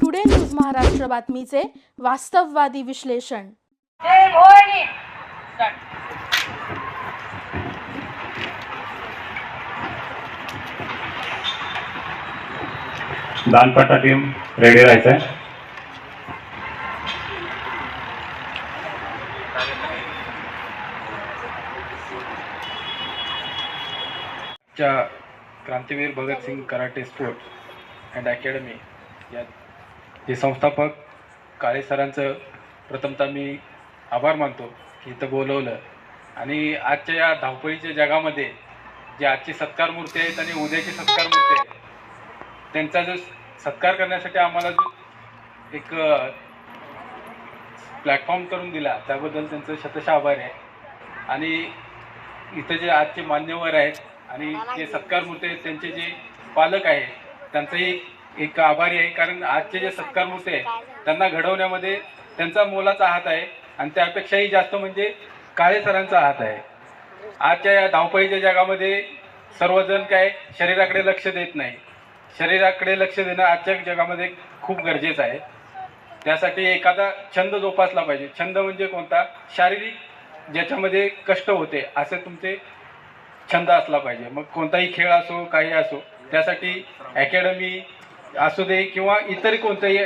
Today news Maharashtra बातमीचे वास्तववादी विश्लेषण जय भवानी दानपाटा टीम रेडी राहायचं आहे च्या क्रांतीवीर Bhagat Singh karate sport and academy या हे संस्थापक काळे सरांचं प्रथमतः मी आभार मानतो की इथं बोलवलं. आणि आजच्या या धावपळीच्या जगामध्ये जे आजची सत्कार मूर्ती आहेत आणि उद्याची सत्कार मूर्ती आहेत त्यांचा जो सत्कार करण्यासाठी आम्हाला जो एक प्लॅटफॉर्म करून दिला त्याबद्दल त्यांचं शतशः आभार आहे. आणि इथं जे आजचे मान्यवर आहेत आणि जे सत्कार मूर्ती आहेत त्यांचे जे पालक आहेत त्यांचंही एक आभारी आहे. कारण आजचे जे सत्कार मूर्ती आहेत त्यांना घडवण्यामध्ये त्यांचा मोलाचा हात आहे आणि त्यापेक्षाही जास्त म्हणजे काळे सरांचा हात आहे. आजच्या या धावपळीच्या जगामध्ये सर्वजण काय शरीराकडे लक्ष देत नाही. शरीराकडे लक्ष देणं आजच्या जगामध्ये खूप गरजेचं आहे. त्यासाठी एखादा छंद जोपासला पाहिजे. छंद म्हणजे कोणता? शारीरिक ज्याच्यामध्ये कष्ट होते असे तुमचे छंद असला पाहिजे. मग कोणताही खेळ असो काही असो त्यासाठी अकॅडमी असू दे किंवा इतर कोणत्याही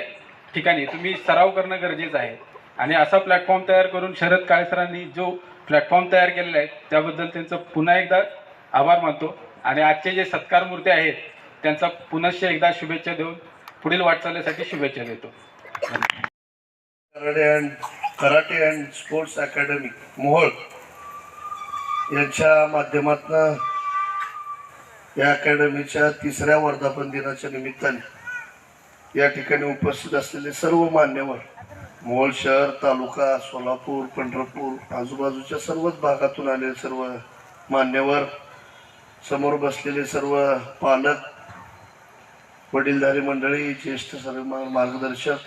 ठिकाणी तुम्ही सराव करणं गरजेचं आहे. आणि असा प्लॅटफॉर्म तयार करून शरद काळेसरांनी जो प्लॅटफॉर्म तयार केलेला आहे त्याबद्दल त्यांचं पुन्हा एकदा आभार मानतो. आणि आजचे जे सत्कार मूर्ती आहेत त्यांचा पुनश्च एकदा शुभेच्छा देऊन पुढील वाटचालीसाठी शुभेच्छा देतो. Karate and karate and sports academy Mohol यांच्या माध्यमातून या अकॅडमीच्या तिसऱ्या वर्धापन दिनाच्या निमित्ताने या ठिकाणी उपस्थित असलेले सर्व मान्यवर मोहोळ शहर तालुका सोलापूर पंढरपूर आजूबाजूच्या सर्वच भागातून आलेले सर्व मान्यवर समोर बसलेले सर्व पालक वडीलधारी मंडळी ज्येष्ठ सर्व मार्गदर्शक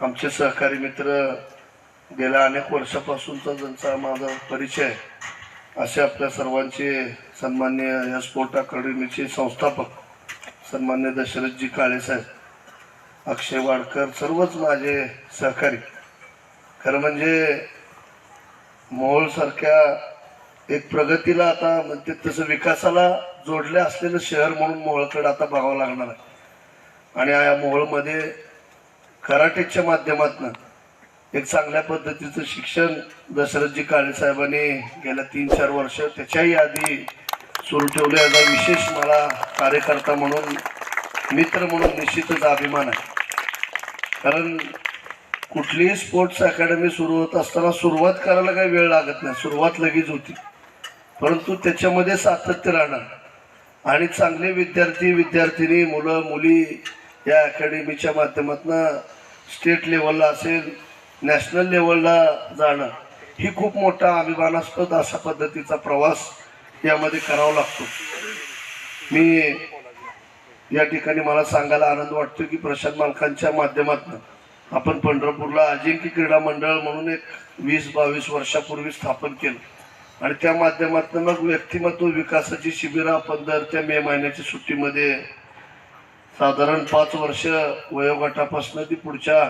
आमचे सहकारी मित्र गेल्या अनेक वर्षापासूनचा ज्यांचा माझा परिचय असे आपल्या सर्वांचे सन्मान्य या स्पोर्ट अकॅडमीचे संस्थापक सन्मान्य दशरथजी काळेसाहेब अक्षय वाडकर सर्वच माझे सहकारी. खरं म्हणजे मोहोळसारख्या एक प्रगतीला आता म्हणते तसं विकासाला जोडले असलेलं शहर म्हणून मोहोळकडे आता बघावं लागणार आहे. आणि या मोहोळमध्ये कराटेच्या माध्यमातून एक चांगल्या पद्धतीचं शिक्षण दशरथजी काळे साहेबांनी गेल्या तीन चार वर्ष त्याच्याही आधी सुरू ठेवले याचा विशेष मला कार्यकर्ता म्हणून मित्र म्हणून निश्चितच अभिमान आहे. कारण कुठलीही स्पोर्ट्स अकॅडमी सुरू होत असताना सुरुवात करायला काही वेळ लागत नाही. सुरुवात लगेच होती. परंतु त्याच्यामध्ये सातत्य राहणार. आणि चांगले विद्यार्थी विद्यार्थिनी मुलं मुली या अकॅडमीच्या माध्यमातून स्टेट लेवलला असेल नॅशनल लेवलला जाणं ही खूप मोठा अभिमानास्पद अशा पद्धतीचा प्रवास यामध्ये करावा लागतो. मी या ठिकाणी मला सांगायला आनंद वाटतो की प्रशांत मालकांच्या माध्यमातून आपण पंढरपूरला अजिंक्य क्रीडा मंडळ म्हणून एक वीस बावीस वर्षापूर्वी स्थापन केलं. आणि त्या माध्यमातून मग व्यक्तिमत्व विकासाची शिबिरं आपण दर त्या मे महिन्याच्या सुट्टीमध्ये साधारण पाच वर्ष वयोगटापासून ती पुढच्या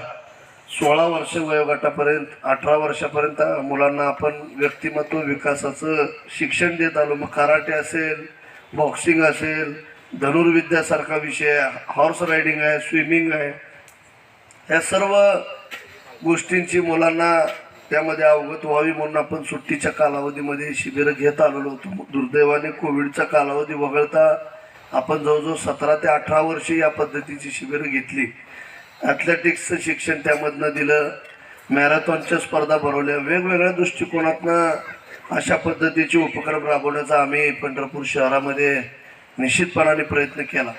सोळा वर्ष वयोगटापर्यंत अठरा वर्षापर्यंत मुलांना आपण व्यक्तिमत्व विकासाचं शिक्षण देत आलो. मग कराटे असेल बॉक्सिंग असेल धनुर्विद्यासारखा विषय हॉर्स रायडिंग आहे स्विमिंग आहे. ह्या सर्व गोष्टींची मुलांना त्यामध्ये अवगत व्हावी म्हणून आपण सुट्टीच्या कालावधीमध्ये शिबिरं घेत आलेलो होतो. दुर्दैवाने कोविडचा कालावधी वगळता आपण जवळजवळ सतरा ते अठरा वर्षे या पद्धतीची शिबिरं घेतली. ॲथलेटिक्सचं शिक्षण त्यामधनं दिलं. मॅरेथॉनच्या स्पर्धा भरवल्या. वेगवेगळ्या दृष्टिकोनातनं अशा पद्धतीचे उपक्रम राबवण्याचा आम्ही पंढरपूर शहरामध्ये निश्चितपणाने प्रयत्न केला.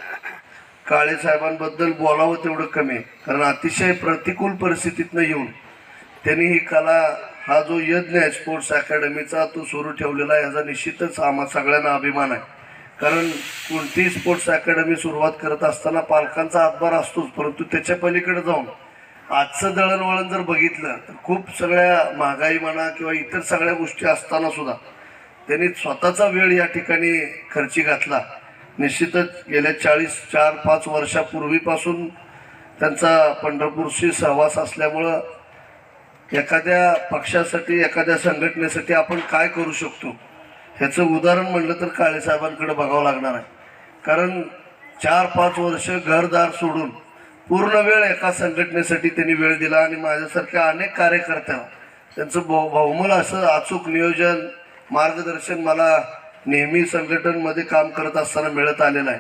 काळे साहेबांबद्दल बोलावं तेवढं कमी आहे. कारण अतिशय प्रतिकूल परिस्थितीतनं येऊन त्यांनी ही कला हा जो यज्ञ आहे स्पोर्ट्स अकॅडमीचा तो सुरू ठेवलेला आहे. याचा निश्चितच आम्हा सगळ्यांना अभिमान आहे. कारण कोणतीही स्पोर्ट्स अकॅडमी सुरुवात करत असताना पालकांचा हातभार असतोच परंतु त्याच्या पलीकडे जाऊन आजचं दळणवळण जर बघितलं तर खूप सगळ्या महागाई म्हणा किंवा इतर सगळ्या गोष्टी असताना सुद्धा त्यांनी स्वतःचा वेळ या ठिकाणी खर्ची घातला. निश्चितच गेल्या चाळीस चार पाच वर्षापूर्वीपासून त्यांचा पंढरपूरशी सहवास असल्यामुळं एखाद्या पक्षासाठी एखाद्या संघटनेसाठी आपण काय करू शकतो? ह्याचं उदाहरण म्हणलं तर काळेसाहेबांकडे बघावं लागणार आहे. कारण चार पाच वर्ष घरदार सोडून पूर्ण वेळ एका संघटनेसाठी त्यांनी वेळ दिला आणि माझ्यासारख्या अनेक कार्यकर्त्यांना त्यांचं बहु बहुमल असं अचूक नियोजन मार्गदर्शन मला नेहमी संघटनमध्ये काम करत असताना मिळत आलेलं आहे.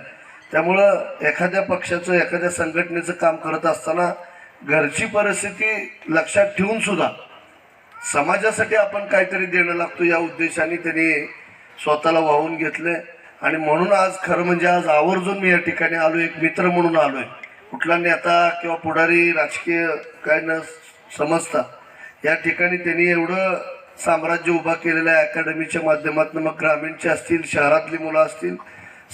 त्यामुळं एखाद्या पक्षाचं एखाद्या संघटनेचं काम करत असताना घरची परिस्थिती लक्षात ठेवून सुद्धा समाजासाठी आपण काहीतरी देणं लागतो या उद्देशाने त्यांनी स्वतःला वाहून घेतलंय आणि म्हणून आज खरं म्हणजे आज आवर्जून मी या ठिकाणी आलो एक मित्र म्हणून आलोय. कुठला नेता किंवा पुढारी राजकीय काय न समजता या ठिकाणी त्यांनी एवढं साम्राज्य उभा केलेलं आहे. अकॅडमीच्या माध्यमातून मग ग्रामीणचे असतील शहरातली मुलं असतील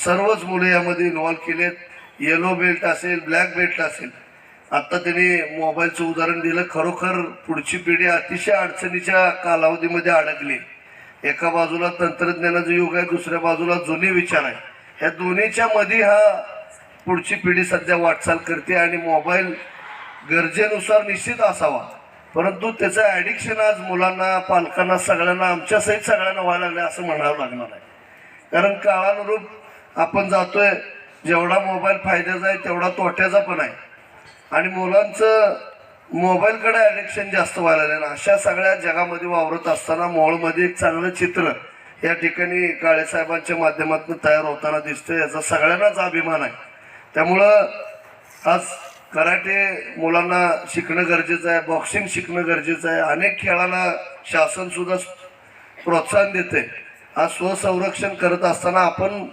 सर्वच मुलं यामध्ये इन्व्हॉल्व केलेत. येलो बेल्ट असेल ब्लॅक बेल्ट असेल. आत्ता त्यांनी मोबाईलचं उदाहरण दिलं. खरोखर पुढची पिढी अतिशय अडचणीच्या कालावधीमध्ये अडकली. एका बाजूला तंत्रज्ञानाचं युग आहे दुसऱ्या बाजूला जुने विचार आहे. ह्या दोन्हीच्या मध्ये हा पुढची पिढी सध्या वाटचाल करते आणि मोबाईल गरजेनुसार निश्चित असावा. परंतु त्याचं ॲडिक्शन आज मुलांना पालकांना सगळ्यांना आमच्यासहित सगळ्यांना व्हायला लागलं असं म्हणावं लागणार आहे. कारण काळानुरूप आपण जातोय जेवढा मोबाईल फायद्याचा आहे तेवढा तोट्याचा पण आहे. आणि मुलांचं मोबाईलकडे ॲडिक्शन जास्त व्हायला लागलं. आहे. अशा सगळ्या जगामध्ये वावरत असताना मोहोळमध्ये एक चांगलं चित्र या ठिकाणी काळेसाहेबांच्या माध्यमातून तयार होताना दिसतं याचा सगळ्यांनाच अभिमान आहे. त्यामुळं आज कराटे मुलांना शिकणं गरजेचं आहे बॉक्सिंग शिकणं गरजेचं आहे. अनेक खेळाला शासनसुद्धा प्रोत्साहन देते आज स्वसंरक्षण करत असताना आपण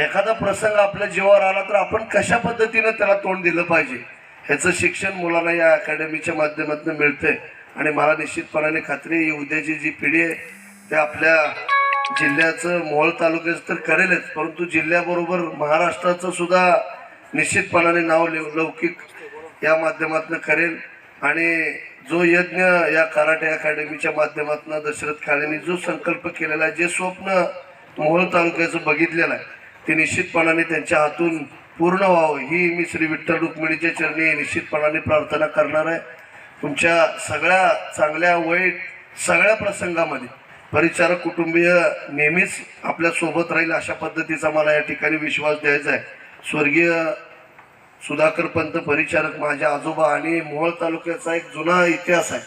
एखादा प्रसंग आपल्या जीवावर आला तर आपण कशा पद्धतीनं त्याला तोंड दिलं पाहिजे? ह्याचं शिक्षण मुलांना या अकॅडमीच्या माध्यमातून मिळते आणि मला निश्चितपणाने खात्री आहे, ही उद्याची जी पिढी आहे ते आपल्या जिल्ह्याचं मोहोळ तालुक्याचं तर करेलच परंतु जिल्ह्याबरोबर महाराष्ट्राचं सुद्धा निश्चितपणाने नाव लौकिक या माध्यमातून करेल. आणि जो यज्ञ या कराटे अकॅडमीच्या माध्यमातून दशरथ खाडेंनी जो संकल्प केलेला आहे जे स्वप्न मोहोळ तालुक्याचं बघितलेलं आहे ते निश्चितपणाने त्यांच्या हातून पूर्ण व्हावं. ही मी श्री विठ्ठल रुक्मिणीच्या चरणी निश्चितपणाने प्रार्थना करणार आहे. तुमच्या सगळ्या चांगल्या वाईट सगळ्या प्रसंगामध्ये परिचारक कुटुंबीय नेहमीच आपल्यासोबत राहील अशा पद्धतीचा मला या ठिकाणी विश्वास द्यायचा आहे. स्वर्गीय सुधाकर पंत परिचारक माझ्या आजोबा आणि मोहोळ तालुक्याचा एक जुना इतिहास आहे.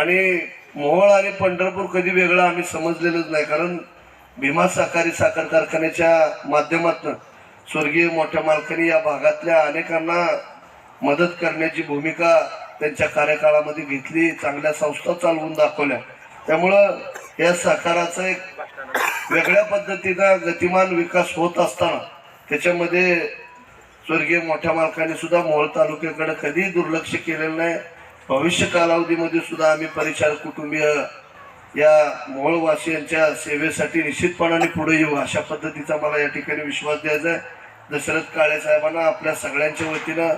आणि मोहोळ आणि पंढरपूर कधी वेगळं आम्ही समजलेलंच नाही. कारण भीमा सहकारी साखर कारखान्याच्या माध्यमातून स्वर्गीय मोठ्या मालकांनी या भागातल्या अनेकांना मदत करण्याची भूमिका त्यांच्या कार्यकाळामध्ये घेतली चांगल्या संस्था चालवून दाखवल्या. त्यामुळं या सहकाराचा एक वेगळ्या पद्धतीनं गतिमान विकास होत असताना त्याच्यामध्ये स्वर्गीय मोठ्या मालकाने सुद्धा मोहोळ तालुक्याकडे कधीही दुर्लक्ष केलेलं नाही. भविष्य कालावधीमध्ये सुद्धा आम्ही परिचार कुटुंबीय या मोहोळवासियांच्या सेवेसाठी निश्चितपणाने पुढे येऊ अशा पद्धतीचा मला या ठिकाणी विश्वास द्यायचा आहे. दशरथ काळे साहेबांना आपल्या सगळ्यांच्या वतीनं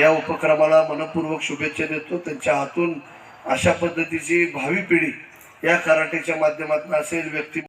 या उपक्रमाला मनपूर्वक शुभेच्छा देतो. त्यांच्या हातून अशा पद्धतीची भावी पिढी या कराटेच्या माध्यमातून असेल व्यक्ती